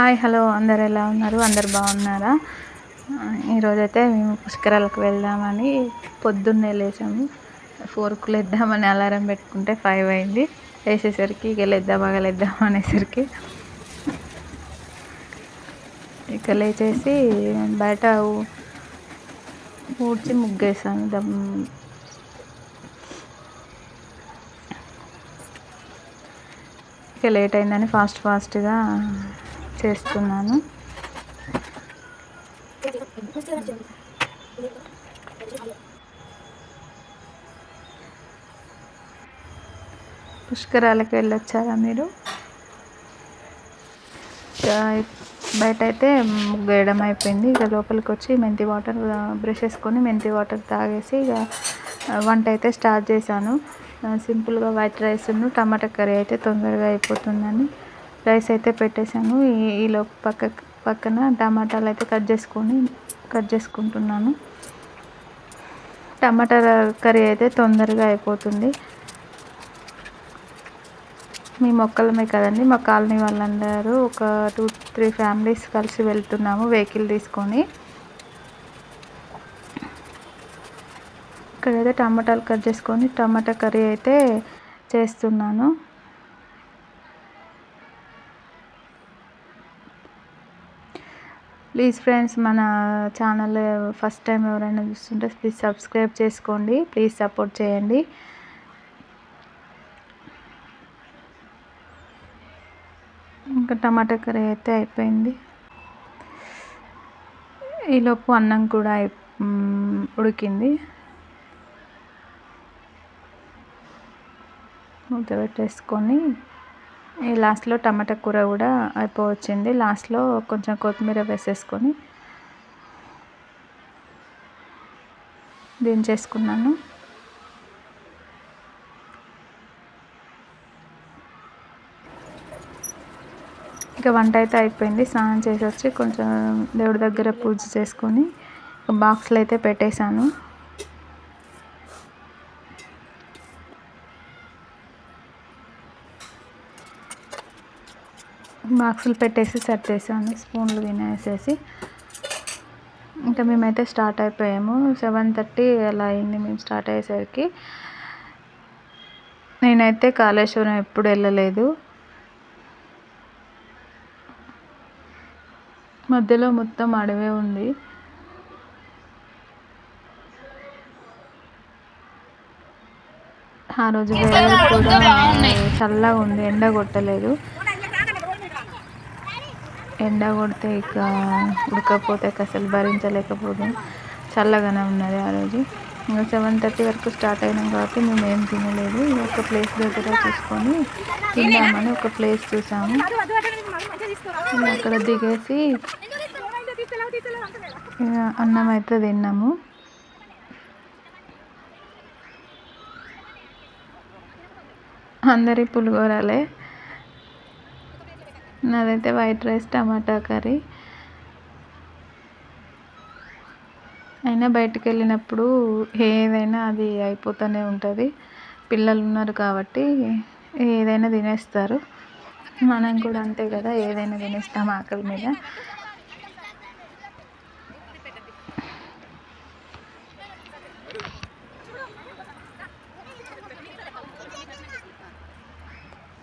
Hi hello అందరు ఎలా ఉన్నారు? అందరు బాగున్నారా? ఈరోజైతే మేము పుష్కరాలకు వెళ్దామని పొద్దున్నే లేచాము. ఫోర్కు లేద్దామని అలారం పెట్టుకుంటే ఫైవ్ అయింది. వేసేసరికి ఇక లేద్దాం బాగా లేద్దాం అనేసరికి ఇక లేచేసి బయట ఊడ్చి ముగ్గేసాను దమ్. ఇక లేట్ అయిందని ఫాస్ట్ ఫాస్ట్గా చేస్తున్నాను. పుష్కరాలకు వెళ్ళొచ్చారా మీరు? బయట అయితే వేయడం అయిపోయింది. ఇక లోపలికి వచ్చి మెంతి వాటర్ బ్రష్ వేసుకొని మెంతి వాటర్ తాగేసి ఇక వంట అయితే స్టార్ట్ చేశాను. సింపుల్గా వైట్ రైస్ టమాటా కర్రీ అయితే తొందరగా అయిపోతుందని. రైస్ అయితే పెట్టేశాను. ఈలో పక్క పక్కన టమాటాలు అయితే కట్ చేసుకొని కట్ చేసుకుంటున్నాను. టమాటా కర్రీ అయితే తొందరగా అయిపోతుంది. మీ మొక్కలమే కదండి. మా కాలనీ వాళ్ళందరూ ఒక టూ త్రీ ఫ్యామిలీస్ కలిసి వెళ్తున్నాము వెహికల్ తీసుకొని. ఇక్కడైతే టమాటాలు కట్ చేసుకొని టమాటా కర్రీ అయితే చేస్తున్నాను. ప్లీజ్ ఫ్రెండ్స్ మన ఛానల్ ఫస్ట్ టైం ఎవరైనా చూస్తుంటే ప్లీజ్ సబ్స్క్రైబ్ చేసుకోండి. ప్లీజ్ సపోర్ట్ చేయండి. ఇంకా టమాటా కర్రీ అయితే అయిపోయింది. ఈలోపు అన్నం కూడా ఉడికింది. మూత పెట్టేసుకొని ఈ లాస్ట్లో టమాటా కూర కూడా అయిపోవచ్చింది. లాస్ట్లో కొంచెం కొత్తిమీర వేసేసుకొని దించేసుకున్నాను ఇక వంట అయితే అయిపోయింది. స్నానం చేసి వచ్చి కొంచెం దేవుడి దగ్గర పూజ చేసుకొని బాక్స్లో అయితే పెట్టేశాను. బాక్సులు పెట్టేసి సర్దేశాను స్పూన్లు తినేసేసి. ఇంకా మేమైతే స్టార్ట్ అయిపోయాము. సెవెన్ థర్టీ అలా అయింది మేము స్టార్ట్ అయ్యేసరికి. నేనైతే కాళేశ్వరం ఎప్పుడు వెళ్ళలేదు. మధ్యలో మొత్తం అడవే ఉంది. ఆ రోజు కూడా చల్లగా ఉంది. ఎండ కొట్టలేదు. ఎండ కొడితే ఇక ఉడకపోతే అసలు భరించలేకపోతుంది చల్లగానే ఉన్నది ఆ రోజు. ఇంకా సెవెన్ థర్టీ వరకు స్టార్ట్ అయినాం కాబట్టి మేము ఏం తినలేదు. ఒక ప్లేస్ దగ్గర చూసుకొని తిందామని ఒక ప్లేస్ చూసాము. అక్కడ దిగేసి అన్నం అయితే తిన్నాము. అందరి పులిగోరాలే నాదైతే వైట్ రైస్ టమాటా కర్రీ. అయినా బయటికి వెళ్ళినప్పుడు ఏదైనా అది అయిపోతూనే ఉంటుంది. పిల్లలు ఉన్నారు కాబట్టి ఏదైనా తినేస్తారు. మనం కూడా అంతే కదా ఏదైనా తినేస్తాం ఆకలి మీద.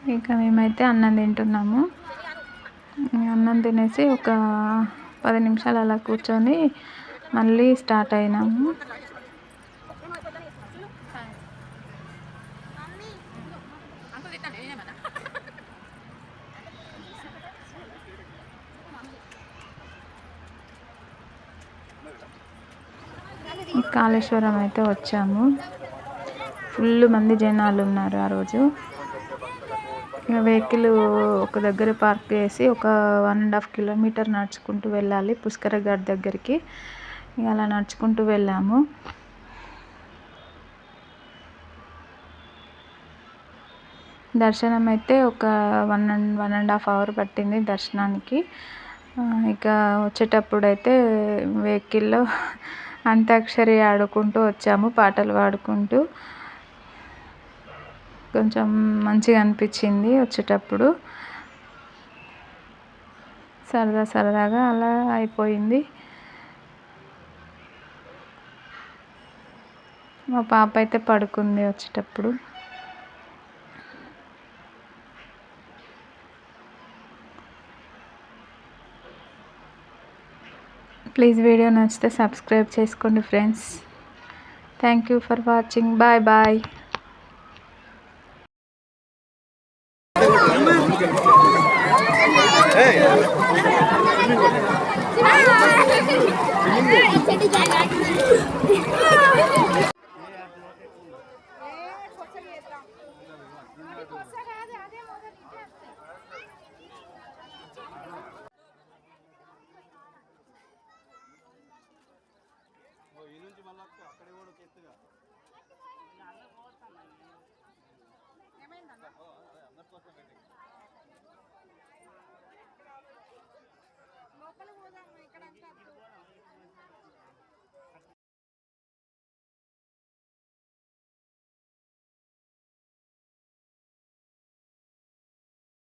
ఇక మేమైతే అన్నం తింటున్నాము. అన్నం తినేసి ఒక పది నిమిషాలు అలా కూర్చొని మళ్ళీ స్టార్ట్ అయినాము. కాళేశ్వరం అయితే వచ్చాము. ఫుల్ మంది జనాలు ఉన్నారు ఆ రోజు. వెహికల్ ఒక దగ్గర పార్క్ చేసి ఒక వన్ అండ్ హాఫ్ కిలోమీటర్ నడుచుకుంటూ వెళ్ళాలి పుష్కర ఘాట్ దగ్గరికి. అలా నడుచుకుంటూ వెళ్ళాము. దర్శనం అయితే ఒక one and one and half hour పట్టింది దర్శనానికి. ఇక వచ్చేటప్పుడు అయితే వెహికల్లో అంత్యాక్షరి ఆడుకుంటూ వచ్చాము పాటలు పాడుకుంటూ. కొంచెం మంచిగా అనిపించింది వచ్చేటప్పుడు. సరదా సరదాగా అలా అయిపోయింది. మా పాప అయితే పడుకుంది వచ్చేటప్పుడు. ప్లీజ్ వీడియో నచ్చితే సబ్స్క్రైబ్ చేసుకోండి friends. Thank you for watching. Bye bye. అక్కడే కూడా చెత్తగా అందరూ కోసం